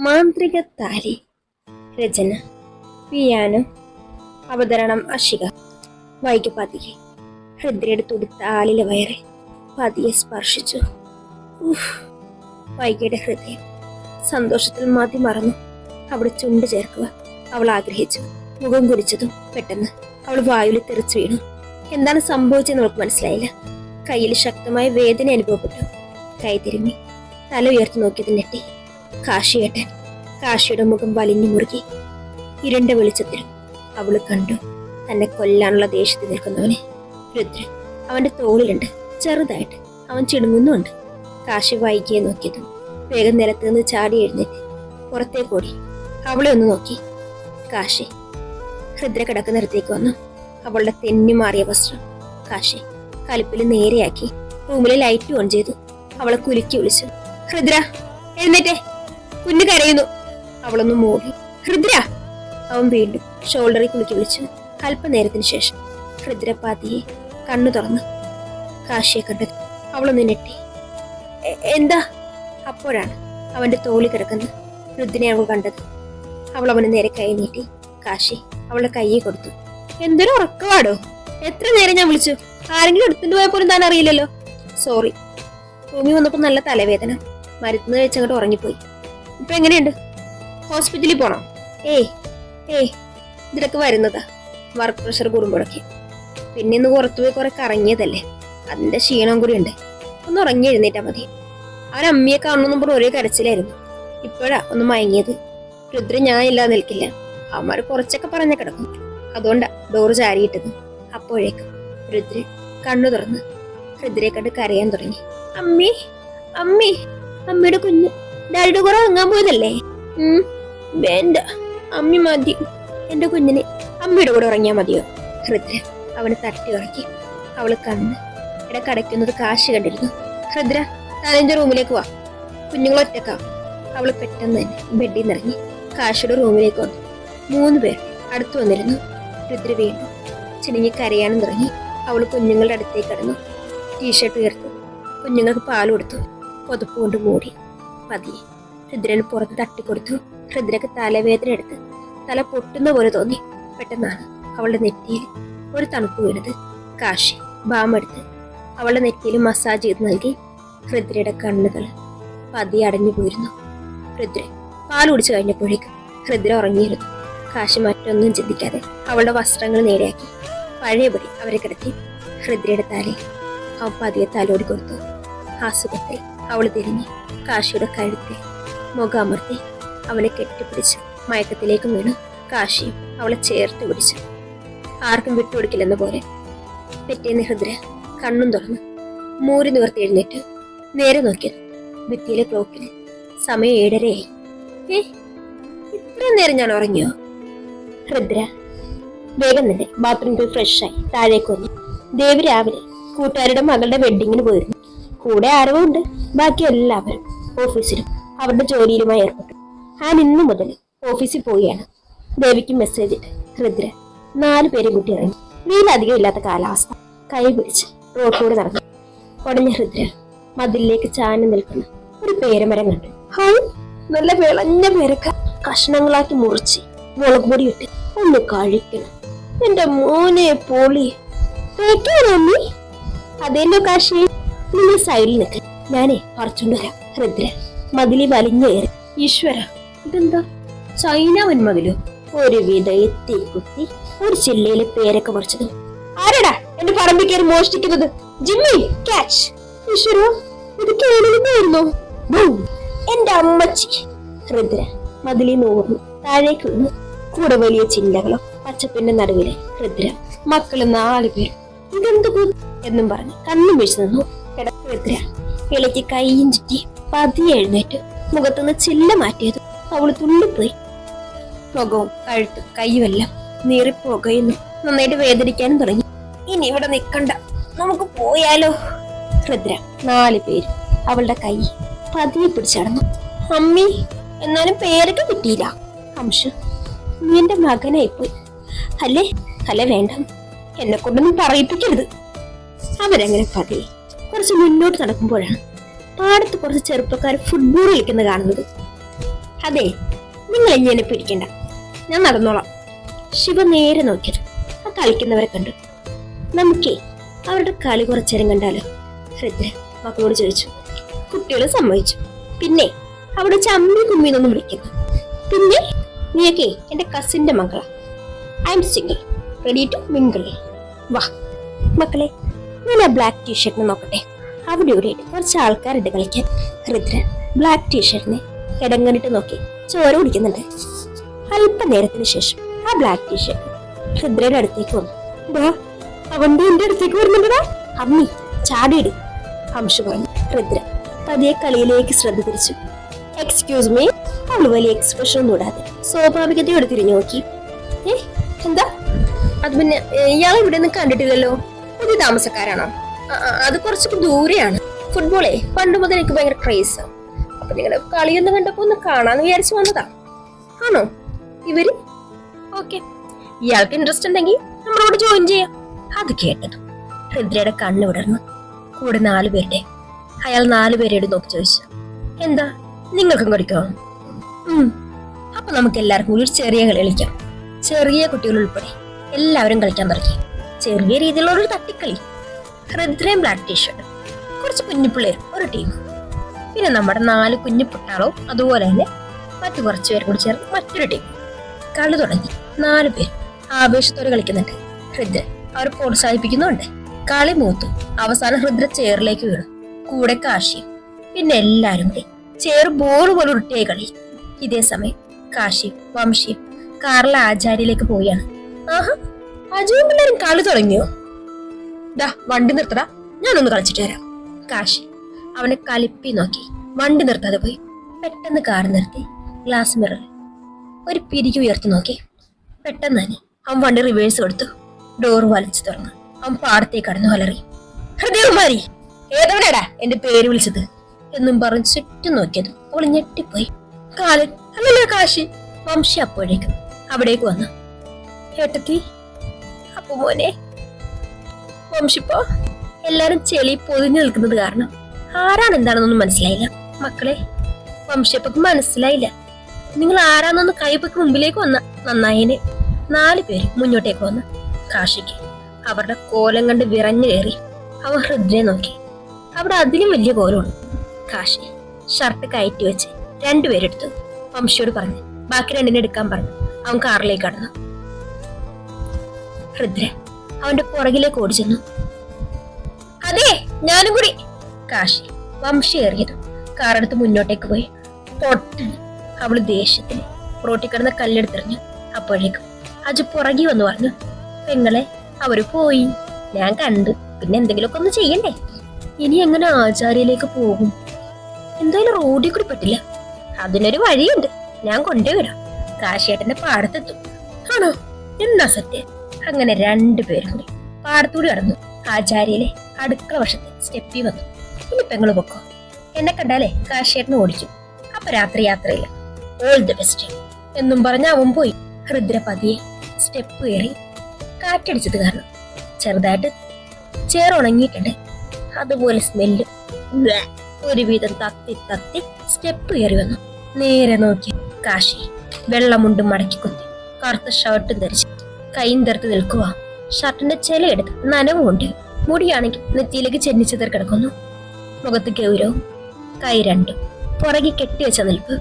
മാന്ത്രിക താലി രചന പിയാനോ അവതരണം അഷിക വൈകി പതിയെ. ഹൃദ്രയുടെ തുടുത്ത ആലിലെ വയറെ പതിയെ സ്പർശിച്ചു. വൈകിയുടെ ഹൃദയം സന്തോഷത്തിൽ മതി മറന്നു. അവിടെ ചുണ്ട് ചേർക്കുക. അവൾ ആഗ്രഹിച്ചു. മുഖം കുരിച്ചതും പെട്ടെന്ന് അവൾ വായുവിൽ തെറിച്ചു വീണു. എന്താണ് സംഭവിച്ചതെന്ന് അവൾക്ക് മനസ്സിലായില്ല. കയ്യിൽ ശക്തമായ വേദന അനുഭവപ്പെട്ടു. കൈ തിരുമ്മി തല ഉയർത്തി നോക്കിയത് കാശിയേട്ടൻ കാശിയുടെ മുഖം വലിഞ്ഞു മുറുകി. ഇരുണ്ട വെളിച്ചത്തിൽ അവൾ കണ്ടു തന്നെ കൊല്ലാനുള്ള ദേഷ്യത്തിൽ നിൽക്കുന്നവനെ. രുദ്രൻ അവന്റെ തോളിലുണ്ട്. ചെറുതായിട്ട് അവൻ ചിടുങ്ങുന്നുണ്ട് കാശി വൈകിയെ നോക്കിയതും വേഗം നിലത്ത് നിന്ന് ചാടി എഴുന്നേറ്റ് പുറത്തേക്കോടി അവളെ ഒന്ന് നോക്കി. കാശി ഹൃദ്ര കിടക്കുന്നിടത്തേക്ക് വന്നു. അവളുടെ തെന്നി മാറിയ വസ്ത്രം കാശി കലിപ്പിൽ നേരെയാക്കി റൂമിലെ ലൈറ്റ് ഓൺ ചെയ്തു. അവളെ കുലുക്കി വിളിച്ചു. ഹൃദ്ര എഴുന്നേറ്റേ. കുഞ്ഞു കരയുന്നു. അവളൊന്ന് മൂടി. ഹൃദ്ര അവൻ വീണ്ടും ഷോൾഡറിൽ കുലുക്കി വിളിച്ചു. അല്പനേരത്തിന് ശേഷം ഹൃദ്ര പാതിയെ കണ്ണു തുറന്നു കാശിയെ കണ്ടത് അവളൊന്ന് ഞെട്ടി. എന്താ? അപ്പോഴാണ് അവന്റെ തോളി കിടക്കുന്ന രുദ്രനെ അവൾ കണ്ടത്. അവൾ അവന് നേരെ കൈ നീട്ടി. കാശി അവളുടെ കൈയെ കൊടുത്തു. എന്തൊരു ഉറക്കവാടോ? എത്ര നേരം ഞാൻ വിളിച്ചു? ആരെങ്കിലും എടുത്തിട്ട് പോയ പോലും താൻ അറിയില്ലല്ലോ. സോറി. റൂമിൽ വന്നപ്പോൾ നല്ല തലവേദന. മരുന്ന് കഴിച്ചങ്ങോട്ട് ഉറങ്ങിപ്പോയി. ഇപ്പൊ എങ്ങനെയുണ്ട്? ഹോസ്പിറ്റലിൽ പോണോ? ഏയ് ഏയ് ഇതിലൊക്കെ വരുന്നതാ. വർക്ക് പ്രഷർ കൂടുമ്പോഴൊക്കെ. പിന്നെ ഇന്ന് പുറത്തുപോയി കുറെ കറങ്ങിയതല്ലേ? അതിന്റെ ക്ഷീണം കൂടി ഉണ്ട്. ഒന്ന് ഉറങ്ങി എഴുന്നേറ്റാ മതി. അവൻ അമ്മയെ കാണണമെന്നും പറഞ്ഞ് ഒരേ കരച്ചിലായിരുന്നു. ഇപ്പോഴാ ഒന്ന് മയങ്ങിയത്. രുദ്ര ഞാൻ ഇല്ലാതെ നിൽക്കില്ല. അവന്മാർ കുറച്ചൊക്കെ പറഞ്ഞ കിടക്കും. അതുകൊണ്ടാ ഡോറ് ചാരിയിട്ടത്. അപ്പോഴേക്കും രുദ്ര കണ്ണു തുറന്ന് രുദ്രയെ കണ്ട് കരയാൻ തുടങ്ങി. അമ്മേ അമ്മേ അമ്മയുടെ കുഞ്ഞ്. ഡാഡിയുടെ കൂടെ ഉറങ്ങാൻ പോയതല്ലേ? വേണ്ട. അമ്മി മതി. എന്റെ കുഞ്ഞിനെ അമ്മയുടെ കൂടെ ഉറങ്ങിയാൽ മതിയോ? ഹൃദ്ര അവന് തട്ടി ഉറക്കി. അവൾ കണ്ണ് ഇടക്കടയ്ക്കുന്നത് കാശ് കണ്ടിരുന്നു. ഹൃദ്ര താനെന്റെ റൂമിലേക്ക് വാ. കുഞ്ഞുങ്ങൾ ഒറ്റക്കാ. അവൾ പെട്ടെന്ന് തന്നെ ബെഡിൽ നിറങ്ങി കാശയുടെ കാശിയുടെ റൂമിലേക്ക് വന്നു. മൂന്ന് പേർ അടുത്തു വന്നിരുന്നു. ഹൃദ്ര വീണ്ടും ചിണുങ്ങി കരയാനും തുടങ്ങി. അവൾ കുഞ്ഞുങ്ങളുടെ അടുത്തേക്ക് കടന്നു. ടീഷർട്ട് ഉയർത്തു. കുഞ്ഞുങ്ങൾക്ക് പാൽ കൊടുത്തു. പുതപ്പ് കൊണ്ട് മൂടി. പതിയെ രുദ്രന് പുറത്ത് തട്ടിക്കൊടുത്തു. രുദ്രക്ക് തലവേദന എടുത്ത് തല പൊട്ടുന്ന പോലെ തോന്നി. പെട്ടെന്നാണ് അവളുടെ നെറ്റിയിൽ ഒരു തണുപ്പ് വീണത്. കാശി ബാമെടുത്ത് അവളുടെ നെറ്റിയിൽ മസാജ് ചെയ്ത് നൽകി. ഹൃദ്രയുടെ കണ്ണുകൾ പതി അടഞ്ഞു പോയിരുന്നു. ഹൃദ്ര പാൽ കുടിച്ചു കഴിഞ്ഞപ്പോഴേക്കും ഹൃദ്ര ഉറങ്ങിയിരുന്നു. കാശി മറ്റൊന്നും ചിന്തിക്കാതെ അവളുടെ വസ്ത്രങ്ങൾ നേരെയാക്കി. പഴയപടി അവരെ കിടത്തി ഹൃദ്രയുടെ തലയിൽ അവ പതിയെ തലോടി കൊടുത്തു. ആ അവൾ തിരിഞ്ഞ് കാശിയുടെ കഴുത്തെ. മുഖാമർത്തി അവളെ കെട്ടിപ്പിടിച്ച് മയക്കത്തിലേക്ക് വീണ് കാശിയും അവളെ ചേർത്ത് പിടിച്ചു. ആർക്കും വിട്ടുകൊടുക്കില്ലെന്ന പോലെ. പിറ്റേന്ന് ഹൃദ്ര കണ്ണും തുറന്ന് മൂരി നിവർത്തി എഴുന്നേറ്റ്. നേരെ നോക്കിയത് ഭിത്തിയിലെ ക്ലോക്കിൽ സമയം ഏഴരയായി. ഏ ഇത്രയും നേരം ഞാൻ ഉറങ്ങിയോ? ഹൃദ്ര വേഗം തന്നെ ബാത്റൂം പോയി ഫ്രഷായി താഴേക്ക് വന്നു. ദേവി രാവിലെ കൂട്ടുകാരുടെ മകളുടെ വെഡിങ്ങിന് പോയിരുന്നു. കൂടെ ആരവും ഉണ്ട് ബാക്കി എല്ലാവരും ഓഫീസിലും അവരുടെ ജോലിയിലുമായി ഏർപ്പെട്ടു. ഞാൻ ഇന്നു മുതൽ ഓഫീസിൽ പോവുകയാണ്. ദേവിക്ക് മെസ്സേജ് ഹൃദ്ര നാല് പേരും കൂട്ടി ഇറങ്ങി. വെയിലധികം ഇല്ലാത്ത കാലാവസ്ഥ. കൈ പിടിച്ച് റോട്ടിലൂടെ നടന്നു. ഉടഞ്ഞ ഹൃദ്ര മതിലിലേക്ക് ചാഞ്ഞു നിൽക്കുന്ന ഒരു പേരമരം കണ്ടു. ഹൈ നല്ല വിളഞ്ഞ പേരക്ക. കഷ്ണങ്ങളാക്കി മുറിച്ച് മുളക് പൊടി ഇട്ട് ഒന്ന് കഴിക്കണം എന്റെ മോനെ പോളി. അതെന്റെ കാശി? നിങ്ങൾ സൈഡിൽ നിൽക്ക്. ഞാനേ പറിച്ചുകൊണ്ട് വരാം. ഹൃദ്ര മതിലി വലിഞ്ഞേറി. ഈശ്വര ഇതെന്താ? ചൈന വൻമതിലോ ഒരു വിധ എത്തി കുത്തി ഒരു ചില്ലയിലെ പേരൊക്കെ മറിച്ചത്. ആരടാ എന്റെ പറമ്പിൽ കയറി മോഷ്ടിക്കുന്നത്? Jimmy catch. ഈശ്വര ഇത് കേടുന്നതായിരുന്നോ എന്റെ അമ്മച്ചി. ഹൃദ്ര മതിലി നോർന്നു താഴേക്ക് വീണു കൂടെ വലിയ ചില്ലകളോ പച്ചപ്പിന്റെ നടുവിലെ ഹൃദ്ര മക്കൾ നാല് പേരും. ഇതെന്ത് എന്നും പറഞ്ഞ് കണ്ണും വീഴ്ച നിന്നു. കിടക്കു ഹൃദ്ര ഇളക്കി കൈയും ചുറ്റി പതിയെ എഴുന്നേറ്റ്. മുഖത്തുനിന്ന് ചില്ല മാറ്റിയത്. അവൾ തുള്ളിപ്പോയി. മുഖവും കഴുത്തും കൈയുമെല്ലാം നീറിപ്പോകയെന്നും. പുകയുന്നു നന്നായിട്ട് വേദനിക്കാനും തുടങ്ങി. ഇനി ഇവിടെ നിൽക്കണ്ട നമുക്ക് പോയാലോ? ഹൃദ്ര നാല് പേര് അവളുടെ കൈ പതിയെ പിടിച്ചടന്നു അമ്മി എന്നാലും പേരൊക്കെ കിട്ടിയില്ല. അംശു നീ എന്റെ മകനായിപ്പോയി. അല്ലേ? അല്ല വേണ്ട. എന്നെ കൊണ്ടൊന്നും പറയിപ്പിക്കരുത്. അവരങ്ങനെ പതിയെ കുറച്ച് മുന്നോട്ട് നടക്കുമ്പോഴാണ് പാടത്ത് കുറച്ച് ചെറുപ്പക്കാർ ഫുട്ബോൾ കളിക്കുന്നത് കാണുന്നത്. അതെ നിങ്ങൾ എന്നെ പിടിക്കണ്ട. ഞാൻ നടന്നോളാം. ശിവ നേരെ നോക്കിയത്. ആ കളിക്കുന്നവരെ കണ്ടു. നമുക്കേ അവരുടെ കളി കുറച്ചേരം കണ്ടാലോ? ഹരിദ്ര മക്കളോട് ചോദിച്ചു. കുട്ടികൾ സമ്മതിച്ചു. പിന്നെ അവിടെ ചമ്മി കുമ്മിന്നൊന്നും വിളിക്കുന്നു. പിന്നെ നീയൊക്കെ എന്റെ കസിന്റെ മകളാ. I am single ready to വാ മക്കളെ ഞാൻ ആ ബ്ലാക്ക് ടീഷർട്ടിന് നോക്കട്ടെ. അവിടെ ഇവിടെ കുറച്ച് ആൾക്കാരുണ്ട് കളിക്കാൻ. രുദ്രൻ ബ്ലാക്ക് ടീഷർട്ടിനെ ഇടം നോക്കി. ചോര കുടിക്കുന്നുണ്ട്. അല്പനേരത്തിന് ശേഷം ആ ബ്ലാക്ക് ടീഷർട്ട് ഹൃദ്രയുടെ അടുത്തേക്ക് വന്നു. ദാ, അവന്റെ എന്റെ അടുത്തേക്ക് വരുന്നുണ്ടോ അമ്മി ചാടിയിടും അംശു പറഞ്ഞു. ഹൃദ്ര പതിയെ കളിയിലേക്ക് ശ്രദ്ധ തിരിച്ചു. എക്സ്ക്യൂസ് മീ അവൾ വലിയ എക്സ്പ്രഷൻ ഇടാതെ സ്വാഭാവികതയോട് തിരിഞ്ഞു നോക്കി. ഏ എന്താ? അത് പിന്നെ ഇയാൾ ഇവിടെ നിന്ന് കണ്ടിട്ടില്ലല്ലോ. പുതിയ താമസക്കാരാണോ? അത് കുറച്ചൊക്കെ ദൂരെയാണ്. ഫുട്ബോളേ പണ്ട് മുതൽ എനിക്ക് ഭയങ്കര ക്രേസ് അപ്പൊ നിങ്ങൾ കളിയൊന്നും കണ്ടപ്പോ ഒന്ന് കാണാന്ന് വിചാരിച്ചു വന്നതാ. ആണോ? ഇവർ? ഓക്കെ ഇയാൾക്ക് ഇൻട്രസ്റ്റ് ഉണ്ടെങ്കിൽ നമ്മളോട് ജോയിൻ ചെയ്യാം. അത് കേട്ടത്. ഹൃദ്രയുടെ കണ്ണ് വിടർന്നു. കൂടെ നാലു പേരുടെ. അയാൾ നാലു പേരോട് നോക്കി ചോദിച്ചു. എന്താ? നിങ്ങൾക്കും കളിക്കോ? അപ്പൊ നമുക്ക് എല്ലാവർക്കും കൂടി ചെറിയ കളി കളിക്കാം. ചെറിയ കുട്ടികൾ ഉൾപ്പെടെ എല്ലാവരും കളിക്കാൻ തുടങ്ങി. ചെറിയ രീതിയിലുള്ള ഒരു തട്ടിക്കളി. ഹൃദ്രയും ബ്ലാക്ക് ടീഷർട്ട് കുറച്ച് കുഞ്ഞിപ്പിള്ളേർ ഒരു ടീം പിന്നെ നമ്മുടെ നാല് കുഞ്ഞു പുട്ടാളോ അതുപോലെ തന്നെ മറ്റു കുറച്ച് പേർ കൂടി ചേർന്ന് മറ്റൊരു ടീം കളി തുടങ്ങി. നാല് പേർ ആവേശത്തോടെ കളിക്കുന്നുണ്ട്. ഹൃദ്ര അവർ പ്രോത്സാഹിപ്പിക്കുന്നുണ്ട്. കളി മൂത്തു അവസാനം ഹൃദ്ര ചേറിലേക്ക് വീണു. കൂടെ കാശിയും പിന്നെ എല്ലാവരും കൂടി ചേറ് ബോൾ പോലെ ഉരുട്ടിയായി കളി. ഇതേ സമയം കാശിയും വംശിയും കാറിലെ ആചാര്യയിലേക്ക് പോവുകയാണ്. ആഹാ അജുവും പിള്ളേരും കളി തുടങ്ങിയോ? ദാ വണ്ടി നിർത്തടാ. ഞാനൊന്ന് കളിച്ചിട്ട് വരാം. കാശി അവനെ കലിപ്പി നോക്കി. വണ്ടി നിർത്താതെ പോയി. പെട്ടെന്ന് കാർ നിർത്തി. ഗ്ലാസ് മിറർ ഒരു പിരിക്ക് ഉയർത്തി നോക്കി. പെട്ടെന്ന് തന്നെ അവൻ വണ്ടി റിവേഴ്സ് കൊടുത്തു. ഡോർ വലിച്ചു തുറന്നു. അവൻ പാടത്തേക്ക് കടന്നു വലറി ഹൃദയകുമാരി ഏതവനാടാ എന്റെ പേര് വിളിച്ചത്? എന്നും പറഞ്ഞ് ചുറ്റും നോക്കിയതും. അവൾ ഞെട്ടിപ്പോയി. കാലൻ അല്ലല്ലോ കാശി. വംശി അപ്പോഴേക്കും അവിടേക്ക് വന്നു. ഏട്ടത്തി അപ്പു വംശിപ്പോ. എല്ലാരും ചെളി പൊതിഞ്ഞു നിൽക്കുന്നത് കാരണം ആരാണ് എന്താണെന്നൊന്നും മനസ്സിലായില്ല. മക്കളെ വംശപ്പക്ക് മനസ്സിലായില്ല. നിങ്ങൾ ആരാന്നൊന്ന് കൈപ്പക്ക് മുമ്പിലേക്ക് വന്ന നന്നായനെ. നാല് പേര് മുന്നോട്ടേക്ക് വന്ന് കാശിക്ക്. അവരുടെ കോലം കണ്ട് വിറഞ്ഞു കയറി അവൻ ഹൃദയം നോക്കി. അവിടെ അതിലും വലിയ കോലമാണ് കാശി ഷർട്ട് കയറ്റി വെച്ച് രണ്ടുപേരെടുത്തു വംശിയോട് പറഞ്ഞു ബാക്കി രണ്ടിനെ എടുക്കാൻ പറഞ്ഞു. അവൻ കാറിലേക്ക് കടന്നു. ഹൃദ്ര അവന്റെ പുറകിലേക്ക് ഓടി ചെന്നു അതെ ഞാനും കൂടി. കാശി വംശി ഏറിയതും. കാറെടുത്ത് മുന്നോട്ടേക്ക് പോയി. പൊട്ടി അവൾ ദേഷ്യത്തിന് റോട്ടിൽ കിടന്ന കല്ലെടുത്തെറിഞ്ഞു. അപ്പോഴേക്കും അജു പുറകി വന്നു പറഞ്ഞു പെങ്ങളെ അവർ പോയി. ഞാൻ കണ്ടു. പിന്നെ എന്തെങ്കിലുമൊക്കെ ഒന്ന് ചെയ്യണ്ടേ? ഇനി എങ്ങനെ ആചാര്യയിലേക്ക് പോകും? എന്തായാലും റോഡിൽ കൂടി പറ്റില്ല. അതിനൊരു വഴിയുണ്ട്. ഞാൻ കൊണ്ടുവരാം. കാശിയേട്ടന്റെ പാടത്തെത്തും. ആണോ? എന്താ സത്യം. അങ്ങനെ രണ്ടുപേരും പാടത്തൂടി കടന്നു ആചാര്യയിലെ അടുക്കള വശത്ത് സ്റ്റെപ്പി വന്നു. ഇനി പെങ്ങൾ പൊക്കോ? എന്നെ കണ്ടാലേ കാശേട്ടന് ഓടിക്കും അപ്പൊ രാത്രി യാത്രയില്ല. ഓൾ ദി ബെസ്റ്റ് എന്നും പറഞ്ഞ അവൻ പോയി. ഹൃദ്രപതിയെ സ്റ്റെപ്പ് കയറി കാറ്റടിച്ചത് കാരണം ചെറുതായിട്ട് ചേറുണങ്ങിയിട്ടുണ്ട് അതുപോലെ സ്മെല്ല് ഒരുവിധം തത്തി തത്തി സ്റ്റെപ്പ് കയറി വന്നു. നേരെ നോക്കി. കാശി വെള്ളമുണ്ടും മടക്കി കുത്തി. കറുത്ത ഷർട്ടും ധരിച്ച് കൈയും തീർത്ത് നിൽക്കുക. ഷർട്ടിന്റെ ചിലയെടുത്ത് നനവുമുണ്ട്. മുടിയാണെങ്കിൽ നെറ്റിയിലേക്ക് ചെന്നിച്ചതർ കിടക്കുന്നു. മുഖത്ത് ഗൗരവം. കൈ രണ്ടും. പുറകെ കെട്ടിവെച്ച നിൽപ്പ്.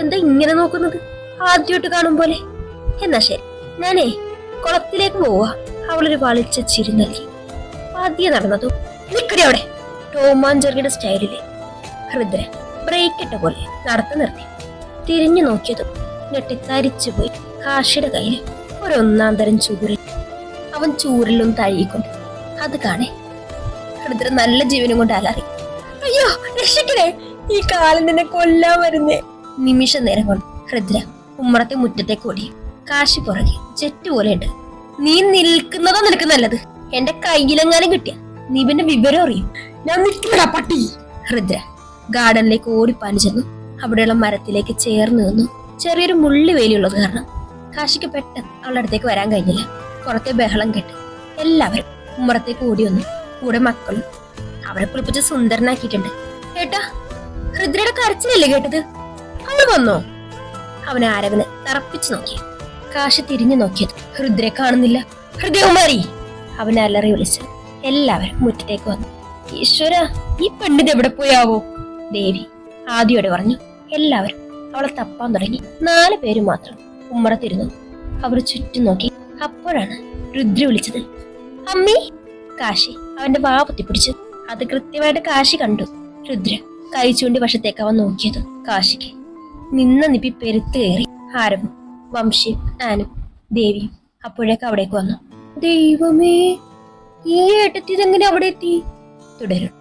എന്താ ഇങ്ങനെ നോക്കുന്നത്? ആദ്യമായിട്ട് കാണും പോലെ. എന്നാ ശരി. ഞാനേ കുളത്തിലേക്ക് പോവാ. അവളൊരു വളിച്ച ചിരി നൽകി. ആദ്യം നടന്നതും നിക്കടി അവിടെ. ടോമാഞ്ചെറിയുടെ സ്റ്റൈലിൽ ഹൃദ്ര ബ്രേക്ക് ഇട്ട പോലെ നടത്തു നിർത്തി. തിരിഞ്ഞു നോക്കിയതും ഞെട്ടിത്തരിച്ചു പോയി കാശിയുടെ കയ്യിൽ ഒരൊന്നാം തരം ചൂരിൽ. അവൻ ചൂരിലും തഴുകിക്കൊണ്ട് അത് കാണേ. ഹൃദ്ര നല്ല ജീവനും കൊണ്ട് അലറി അയ്യോ രക്ഷിക്കണേ ഈ കാലം നിന്നെ കൊല്ലാൻ വരുന്നേ. നിമിഷ നേരം കൊണ്ട് ഹൃദ്ര ഉമ്മറത്തെ മുറ്റത്തേക്ക് ഓടി. കാശി പുറകെ ജെറ്റ് പോലെ ഉണ്ട്. നീ നിൽക്കുന്നതോ നിനക്ക് എന്റെ കയ്യിലെങ്ങാനും കിട്ടിയ? നീ പിന്നെ വിവരം അറിയും? ഞാൻ നിൽക്കില്ല പട്ടി. ഹൃദ്ര ഗാർഡനിലേക്ക് ഓടിപ്പാനി ചെന്നു. അവിടെയുള്ള മരത്തിലേക്ക് ചേർന്ന് നിന്നു. ചെറിയൊരു മുള്ളി വേലിയുള്ളത് കാരണം കാശിക്ക് പെട്ടെന്ന് അവളുടെ അടുത്തേക്ക് വരാൻ കഴിഞ്ഞില്ല. പുറത്തെ ബഹളം കേട്ട് എല്ലാവരും ഉമ്മറത്തേക്ക് ഓടി വന്നു. കൂടെ മക്കളും അവരെ കുളിപ്പിച്ച് സുന്ദരനാക്കിയിട്ടുണ്ട്. കേട്ടോ ഹൃദ്രയുടെ കരച്ചിലല്ലേ കേട്ടത്? അവൾ വന്നോ? അവൻ ആരവന് തറപ്പിച്ചു നോക്കി. കാശി തിരിഞ്ഞു നോക്കിയത് ഹൃദ്രയെ കാണുന്നില്ല. ഹൃദയകുമാരി! അവൻ അലറി വിളിച്ചു എല്ലാവരും മുറ്റത്തേക്ക് വന്നു. ഈശ്വര ഈ പെണ്ണിത് എവിടെ പോയാവോ? ദേവി ആദ്യോടെ പറഞ്ഞു എല്ലാവരും അവളെ തപ്പാൻ തുടങ്ങി. നാല് പേര് മാത്രം ഉമ്മറത്തിരുന്നു. അവർ ചുറ്റും നോക്കി. അപ്പോഴാണ് രുദ്ര വിളിച്ചത്. അമ്മി! കാശി അവന്റെ വാ പൊത്തിപ്പിടിച്ചു. അത് കൃത്യമായിട്ട് കാശി കണ്ടു. രുദ്ര കൈ ചൂണ്ടി വശത്തേക്ക് അവൻ നോക്കിയത് കാശിക്ക്. നിന്ന നിപ്പി പെരുത്ത് കയറി. ആരവും വംശിയും ആനും ദേവിയും അപ്പോഴേക്ക് അവിടേക്ക് വന്നു. ദൈവമേ ഈ ഏട്ടത്തി ഇതെങ്ങനെ അവിടെ എത്തി? തുടരും.